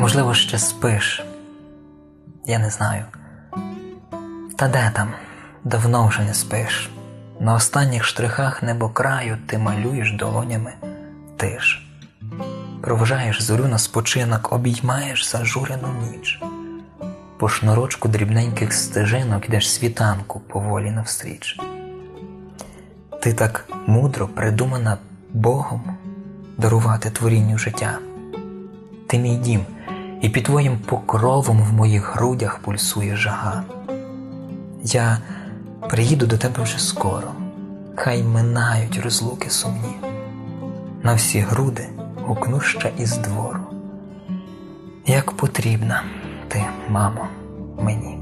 Можливо, ще спиш. Я не знаю. Та де там? Давно вже не спиш. На останніх штрихах небокраю ти малюєш долонями тиш. Проважаєш зорю на спочинок, обіймаєш зажурену ніч. По шнурочку дрібненьких стежинок йдеш світанку поволі навстріч. Ти так мудро придумана Богом дарувати творінню життя. Ти мій дім, і під твоїм покровом в моїх грудях пульсує жага. Я приїду до тебе вже скоро, хай минають розлуки сумні. На всі груди гукну ще із двору. Як потрібна ти, мамо, мені.